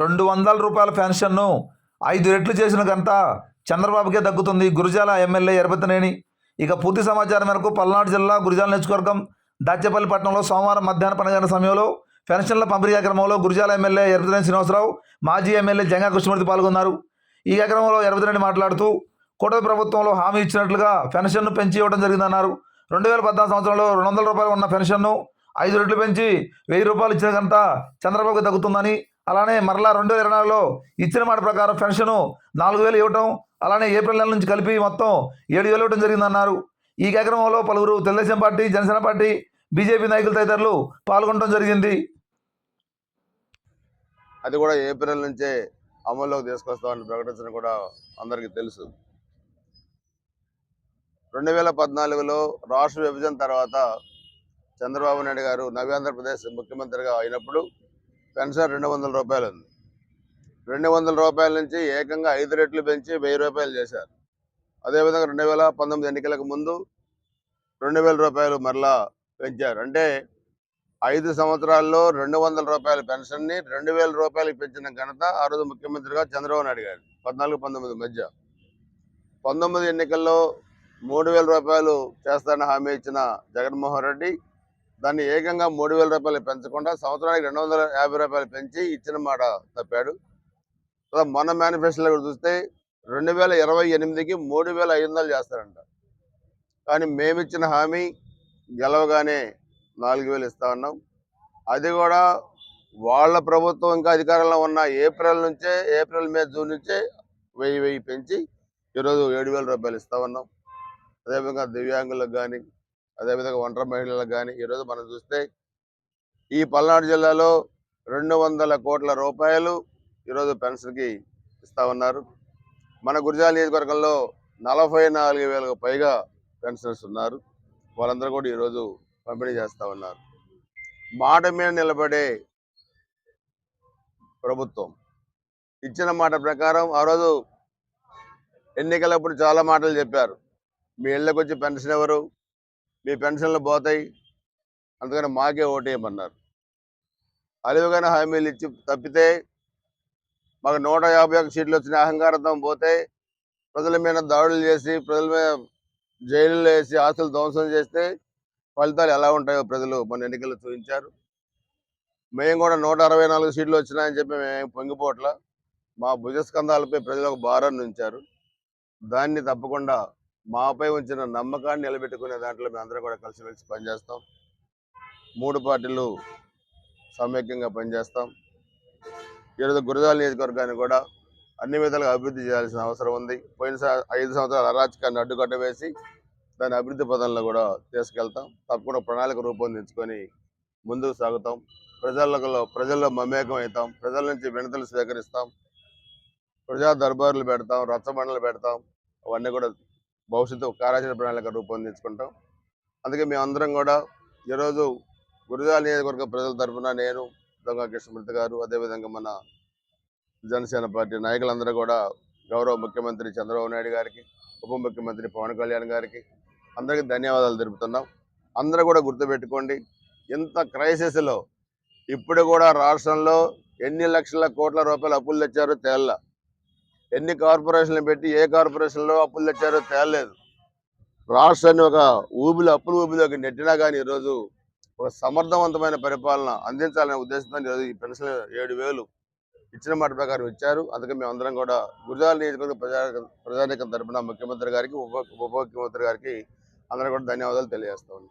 రెండు వందల రూపాయల పెన్షన్ను ఐదు రెట్లు చేసిన గంట చంద్రబాబుకే దక్కుతుంది. గురుజాల ఎమ్మెల్యే ఎరపతినేని ఇక పూర్తి సమాచారం మేరకు పల్నాడు జిల్లా గురుజాల నియోజకవర్గం దాచేపల్లి పట్టణంలో సోమవారం మధ్యాహ్న పన్నెండు సమయంలో పెన్షన్ల పంపిణీ కార్యక్రమంలో గురుజాల ఎమ్మెల్యే ఎరపతినేని శ్రీనివాసరావు మాజీ ఎమ్మెల్యే జంగా కృష్ణమూర్తి పాల్గొన్నారు. ఈ కార్యక్రమంలో ఎరపతినేని మాట్లాడుతూ కూటమి ప్రభుత్వంలో హామీ ఇచ్చినట్లుగా పెన్షన్ను పెంచి ఇవ్వడం జరిగిందన్నారు. రెండు వేల పద్నాలుగు సంవత్సరంలో రెండు వందల రూపాయలు ఉన్న పెన్షన్ను ఐదు రెట్లు పెంచి వెయ్యి రూపాయలు ఇచ్చిన కనుక చంద్రబాబుకి తగ్గుతుందని అలానే మరలా రెండు వేల ఇరవై నాలుగులో ఇచ్చిన మాట ప్రకారం పెన్షను నాలుగు వేలు ఇవ్వటం అలానే ఏప్రిల్ నెల నుంచి కలిపి మొత్తం ఏడు వేలు ఇవ్వడం జరిగిందన్నారు. ఈ కార్యక్రమంలో పలువురు Telugu Desam party Janasena party BJP నాయకులు తదితరులు పాల్గొనడం జరిగింది. అది కూడా ఏప్రిల్ నుంచే అమల్లోకి తీసుకొస్తామని ప్రకటించడం కూడా అందరికీ తెలుసు. రెండు వేల పద్నాలుగులో రాష్ట్ర విభజన తర్వాత చంద్రబాబు నాయుడు గారు నవ్యాంధ్రప్రదేశ్ ముఖ్యమంత్రిగా అయినప్పుడు పెన్షన్ రెండు వందల రూపాయలు ఉంది రెండు వందల రూపాయల నుంచి ఏకంగా ఐదు రెట్లు పెంచి వెయ్యి రూపాయలు చేశారు. అదేవిధంగా రెండు వేల పంతొమ్మిది ఎన్నికలకు ముందు రెండు వేల రూపాయలు మరలా పెంచారు. అంటే ఐదు సంవత్సరాల్లో రెండు వందల రూపాయల పెన్షన్ని రెండు వేల రూపాయలకి పెంచిన ఘనత ఆ రోజు ముఖ్యమంత్రిగా చంద్రబాబు నాయుడు గారు పద్నాలుగు పంతొమ్మిది మధ్య. పంతొమ్మిది ఎన్నికల్లో మూడు వేల రూపాయలు చేస్తానని హామీ ఇచ్చిన జగన్మోహన్ రెడ్డి దాన్ని ఏకంగా మూడు వేల రూపాయలు పెంచకుండా సంవత్సరానికి రెండు వందల యాభై రూపాయలు పెంచి ఇచ్చిన మాట తప్పాడు. మన మొన్న మేనిఫెస్టోలో కూడా చూస్తే రెండు వేల ఇరవై ఎనిమిదికి మూడు వేల ఐదు వందలు చేస్తారంట. కానీ మేమిచ్చిన హామీ గెలవగానే నాలుగు వేలు ఇస్తా ఉన్నాం. అది కూడా వాళ్ళ ప్రభుత్వం ఇంకా అధికారంలో ఉన్న ఏప్రిల్ నుంచే ఏప్రిల్ మే జూన్ నుంచే వెయ్యి వెయ్యి పెంచి ఈరోజు ఏడు వేల రూపాయలు ఇస్తా ఉన్నాం. అదేవిధంగా దివ్యాంగులకు కానీ అదేవిధంగా ఒంటరి మహిళలకు కానీ ఈరోజు మనం చూస్తే ఈ పల్నాడు జిల్లాలో రెండు వందల కోట్ల రూపాయలు ఈరోజు పెన్షన్కి ఇస్తా ఉన్నారు. మన గురిజాల నియోజకవర్గంలో నలభై నాలుగు వేలకు పైగా పెన్షనర్స్ ఉన్నారు. వాళ్ళందరూ కూడా ఈరోజు పంపిణీ చేస్తా ఉన్నారు. మాట మీద నిలబడే ప్రభుత్వం ఇచ్చిన మాట ప్రకారం ఆ రోజు ఎన్నికలప్పుడు చాలా మాటలు చెప్పారు. మీ ఇళ్ళకి వచ్చి పెన్షన్ ఎవరు? మీ పెన్షన్లు పోతాయి. అందుకని మాకే ఓటేయమన్నారు అలివిగానే హామీలు ఇచ్చి తప్పితే మాకు నూట యాభై ఒక్క సీట్లు వచ్చిన అహంకారంతో పోతే ప్రజల మీద దాడులు చేసి ప్రజల మీద జైలులో వేసి ఆస్తులు ధ్వంసం చేస్తే ఫలితాలు ఎలా ఉంటాయో ప్రజలు మన ఎన్నికల్లో చూపించారు. మేము కూడా నూట అరవై నాలుగు సీట్లు వచ్చినాయని చెప్పి మేము పొంగిపోట్ల. మా భుజస్కంధాలపై ప్రజలు ఒక భారాన్ని ఉంచారు. దాన్ని తప్పకుండా మాపై ఉంచిన నమ్మకాన్ని నిలబెట్టుకునే దాంట్లో మేము అందరం కూడా కలిసిమెలిసి పనిచేస్తాం. మూడు పార్టీలు సమైక్యంగా పనిచేస్తాం. ఈరోజు గురజాల నియోజకవర్గాన్ని కూడా అన్ని విధాలుగా అభివృద్ధి చేయాల్సిన అవసరం ఉంది. పోయిన ఐదు సంవత్సరాల అరాచకాన్ని అడ్డుకట్ట వేసి దాని అభివృద్ధి పదంలో కూడా తీసుకెళ్తాం. తప్పకుండా ప్రణాళిక రూపొందించుకొని ముందుకు సాగుతాం. ప్రజలలో ప్రజల్లో మమేకం అవుతాం. ప్రజల నుంచి వినతులు స్వీకరిస్తాం. ప్రజా దర్బార్లు పెడతాం రచ్చబండలు పెడతాం. అవన్నీ కూడా భవిష్యత్తు కార్యాచరణ ప్రణాళిక రూపొందించుకుంటాం. అందుకే మేమందరం కూడా ఈరోజు గురజాల నియోజకవర్గ ప్రజల తరఫున నేను దొంగ కృష్ణమూర్తి గారు అదేవిధంగా మన జనసేన పార్టీ నాయకులందరూ కూడా గౌరవ ముఖ్యమంత్రి చంద్రబాబు నాయుడు గారికి ఉప ముఖ్యమంత్రి పవన్ కళ్యాణ్ గారికి అందరికీ ధన్యవాదాలు తెలుపుతున్నాం. అందరూ కూడా గుర్తుపెట్టుకోండి ఇంత క్రైసిస్లో ఇప్పుడు కూడా రాష్ట్రంలో ఎన్ని లక్షల కోట్ల రూపాయలు అప్పులు తెచ్చారో తేళ్ళ ఎన్ని కార్పొరేషన్లు పెట్టి ఏ కార్పొరేషన్లో అప్పులు తెచ్చారో తేలలేదు. రాష్ట్రాన్ని ఒక ఊబిలో అప్పుల ఊబిలోకి నెట్టినా కానీ ఈరోజు ఒక సమర్థవంతమైన పరిపాలన అందించాలనే ఉద్దేశంతో ఈరోజు ఈ పెన్షన్ ఏడు వేలు ఇచ్చిన మాట ప్రకారం ఇచ్చారు. అందుకే మేము అందరం కూడా గుజరాత్ నియోజకవర్గ ప్రజా ప్రజానికం తరపున ముఖ్యమంత్రి గారికి ఉప ఉప ముఖ్యమంత్రి గారికి అందరం కూడా ధన్యవాదాలు తెలియజేస్తాం